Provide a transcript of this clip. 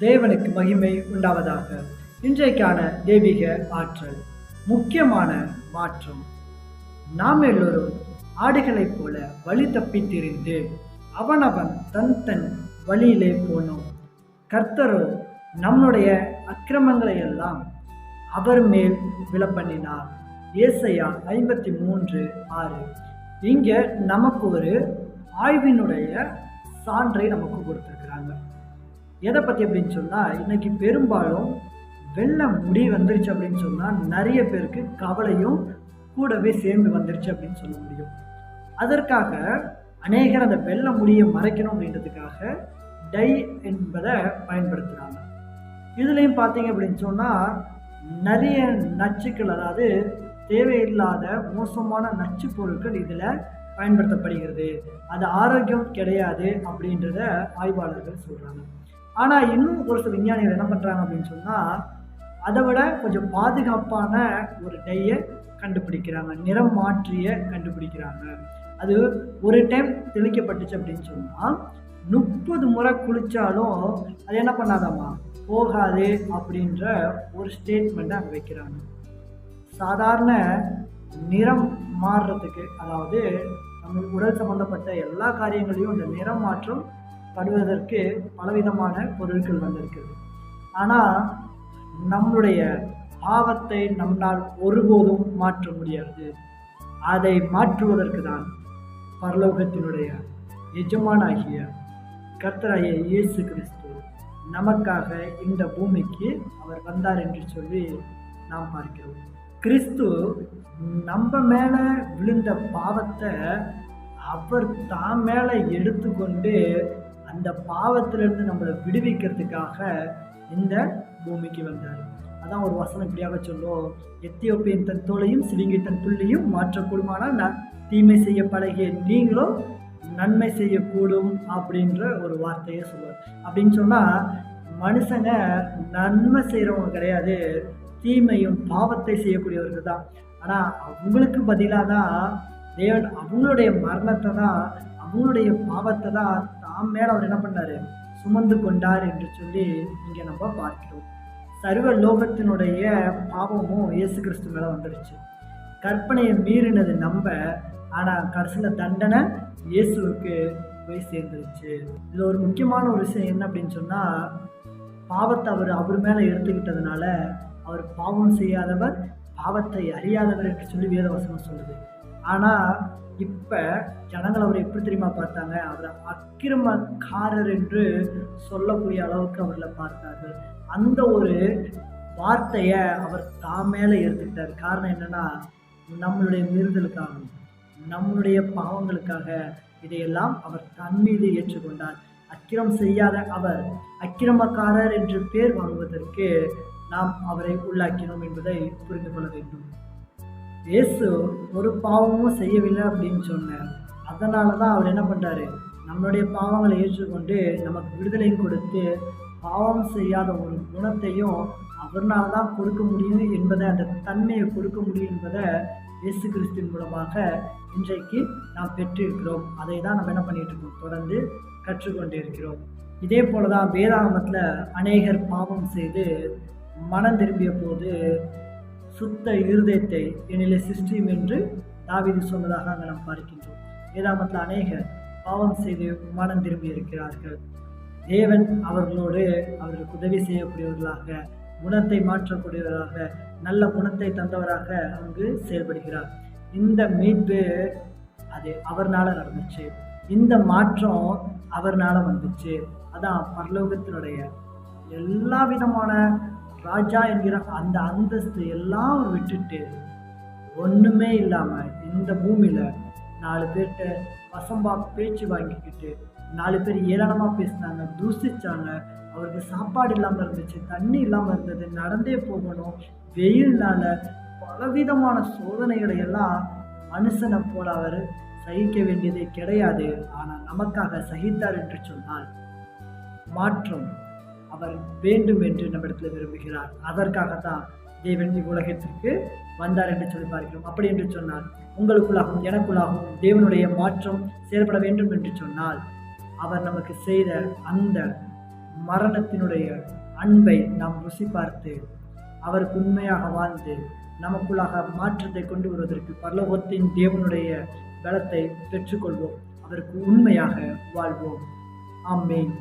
தேவனுக்கு மகிமை உண்டாவதாக. இன்றைக்கான தெய்வீக ஆற்றல் முக்கியமான மாற்றம். நாம் எல்லோரும் ஆடுகளைப் போல வழி தப்பி திரிந்து அவனவன் தன் தன் வழியிலே போனோம். கர்த்தரோ நம்முடைய அக்கிரமங்களை எல்லாம் அவர் மேல் விழப்பண்ணினார். ஏசையா ஐம்பத்தி மூன்று ஆறு. இங்கே நமக்கு ஒரு ஆய்வினுடைய சான்றை நமக்கு கொடுத்துருக்குறாங்க. எதை பற்றி அப்படின்னு சொன்னால் இன்றைக்கி பெரும்பாலும் வெள்ளம் முடி வந்துருச்சு அப்படின்னு சொன்னால் நிறைய பேருக்கு கவலையும் கூடவே சேர்ந்து வந்துருச்சு அப்படின்னு சொல்ல முடியும். அதற்காக அநேகர் அந்த வெள்ள முடியை மறைக்கணும் அப்படின்றதுக்காக டை என்பதை பயன்படுத்துகிறாங்க இதுலேயும் பார்த்தீங்க அப்படின்னு சொன்னால் நிறைய நச்சுக்கள் அதாவது தேவையில்லாத மோசமான நச்சு பொருட்கள் இதில் பயன்படுத்தப்படுகிறது. அது ஆரோக்கியம் கிடையாது அப்படின்றத ஆய்வாளர்கள் சொல்கிறாங்க ஆனால் இன்னும் ஒரு சில விஞ்ஞானிகள் என்ன பண்ணுறாங்க அப்படின்னு சொன்னால் அதை விட கொஞ்சம் பாதுகாப்பான ஒரு டையை கண்டுபிடிக்கிறாங்க நிறம் மாற்றிய கண்டுபிடிக்கிறாங்க. அது ஒரு டைம் தெளிக்கப்பட்டுச்சு அப்படின்னு சொன்னால் முப்பது முறை குளித்தாலும் அது என்ன பண்ணாதாம்மா? போகாது அப்படின்ற ஒரு ஸ்டேட்மெண்ட்டை அங்கே வைக்கிறாங்க. சாதாரண நிறம் மாறுறதுக்கு அதாவது நம்ம உடல் சம்மந்தப்பட்ட எல்லா காரியங்களையும் இந்த நிறம் மாற்றம் படுவதற்கு பலவிதமான பொருட்கள் வந்திருக்குது ஆனால் நம்மளுடைய பாவத்தை நம்மால் ஒருபோதும் மாற்ற முடியாது. அதை மாற்றுவதற்கு தான் பரலோகத்தினுடைய எஜமானாகிய கர்த்தராகிய இயேசு கிறிஸ்து நமக்காக இந்த பூமிக்கு அவர் வந்தார் என்று சொல்லி நாம் பார்க்கிறோம். கிறிஸ்து நம்ம மேலே விழுந்த பாவத்தை அவர் தான் மேலே எடுத்துக்கொண்டு அந்த பாவத்திலிருந்து நம்மளை விடுவிக்கிறதுக்காக இந்த பூமிக்கு வந்தார். அதான் ஒரு வசனம் இப்படியாக சொல்லும். எத்தியோப்பியன் தன் தோலையும் சிலிங்கி தன் புள்ளியும் மாற்றக்கூடுமானால் நான் தீமை செய்ய பழகிய நீங்களும் நன்மை செய்யக்கூடும் அப்படின்ற ஒரு வார்த்தையை சொல்லுவார். அப்படின்னு சொன்னால் மனுஷங்க நன்மை செய்கிறவங்க கிடையாது தீமையும் பாவத்தை செய்யக்கூடியவர்கள் தான். ஆனால் அவங்களுக்கு பதிலாக தான் தேவன் அவங்களுடைய மரணத்தை தான் அவங்களுடைய பாவத்தை தான் மேலே அவர் என்ன பண்ணார்? சுமந்து கொண்டார் என்று சொல்லி இங்கே நம்ம பார்க்கிறோம். சர்வ லோகத்தினுடைய பாவமும் இயேசு கிறிஸ்து மேலே வந்துடுச்சு. கற்பனையை மீறினது நம்ப ஆனால் கடைசியில் தண்டனை இயேசுவுக்கு போய் சேர்ந்துருச்சு. இதில் ஒரு முக்கியமான ஒரு விஷயம் என்ன அப்படின்னு சொன்னால் பாவத்தை அவர் அவர் மேலே எடுத்துக்கிட்டதுனால அவர் பாவம் செய்யாதவர் பாவத்தை அறியாதவர் என்று சொல்லி வேதவசனம் சொல்லுது. ஆனால் இப்போ ஜனங்கள் அவரை எப்படி தெரியுமா பார்த்தாங்க? அவரை அக்கிரமக்காரர் என்று சொல்லக்கூடிய அளவுக்கு அவர்களை பார்த்தார்கள். அந்த ஒரு வார்த்தையை அவர் தான் மேலே எடுத்துக்கிட்டார் காரணம் என்னன்னா நம்மளுடைய மீறுதலுக்காகவும் நம்மளுடைய பாவங்களுக்காக இதையெல்லாம் அவர் தன் மீது ஏற்றுக்கொண்டார். அக்கிரம் செய்யாத அவர் அக்கிரமக்காரர் என்று பேர் வாங்குவதற்கு நாம் அவரை உள்ளாக்கினோம் என்பதை புரிந்து கொள்ள வேண்டும். இயேசு ஒரு பாவமும் செய்யவில்லை அப்படின்னு சொன்னார். அதனால தான் அவர் என்ன பண்ணுறாரு நம்மளுடைய பாவங்களை ஏற்றுக்கொண்டு நமக்கு விடுதலையும் கொடுத்து பாவம் செய்யாத ஒரு குணத்தையும் அவர்னால் தான் கொடுக்க முடியும் என்பதை அந்த தன்மையை கொடுக்க முடியும் என்பதை இயேசு கிறிஸ்துவின் மூலமாக இன்றைக்கு நாம் பெற்றிருக்கிறோம். அதை தான் நம்ம என்ன பண்ணிகிட்டு இருக்கோம்? தொடர்ந்து கற்றுக்கொண்டு இருக்கிறோம். இதே போல தான் வேதாகமத்தில் அநேகர் பாவம் செய்து மனம் திரும்பிய போது சுத்த இருதயத்தை என்னிலே சிருஷ்டியும் என்று தாவீது சொன்னதாக அங்கே நாம் பார்க்கின்றோம். ஏதாமத்தில் அநேகர் பாவம் செய்து மனம் திரும்பி இருக்கிறார்கள். தேவன் அவர்களோடு அவர்களுக்கு உதவி செய்யக்கூடியவர்களாக குணத்தை மாற்றக்கூடியவராக நல்ல குணத்தை தந்தவராக அங்கு செயல்படுகிறார். இந்த மீட்பு அது அவர்னால நடந்துச்சு. இந்த மாற்றம் அவர்னால வந்துச்சு. அதான் பரலோகத்தினுடைய எல்லா விதமான ராஜா என்கிற அந்த அந்தஸ்து எல்லாம் விட்டுட்டு ஒன்றுமே இல்லாமல் இந்த பூமியில் நாலு பேர்கிட்ட வசம்பா பேச்சு வாங்கிக்கிட்டு நாலு பேர் ஏளனமாக பேசினாங்க தூசித்தாங்க அவருக்கு சாப்பாடு இல்லாமல் இருந்துச்சு தண்ணி இல்லாமல் இருந்தது நடந்தே போகணும். வெயில்னால பலவிதமான சோதனைகளை எல்லாம் மனுஷனை போல அவர் சகிக்க வேண்டியதே கிடையாது. ஆனால் நமக்காக சகித்தார் என்று சொன்னால் மாற்றம் அவர் வேண்டும் என்று நம்மிடத்தில் விரும்புகிறார். அதற்காகத்தான் தேவன் இவ்வுலகத்திற்கு வந்தார் என்று சொல்லி பார்க்கிறோம். அப்படி என்று சொன்னால் உங்களுக்குள்ளாகவும் எனக்குள்ளாகவும் தேவனுடைய மாற்றம் செயல்பட வேண்டும் என்று சொன்னால் அவர் நமக்கு செய்த அந்த மரணத்தினுடைய அன்பை நாம் ருசி பார்த்து அவருக்கு உண்மையாக வாழ்ந்து நமக்குள்ளாக மாற்றத்தை கொண்டு வருவதற்கு பரலோகத்தின் தேவனுடைய பலத்தை பெற்றுக்கொள்வோம். அதற்கு உண்மையாக வாழ்வோம். ஆமேன்.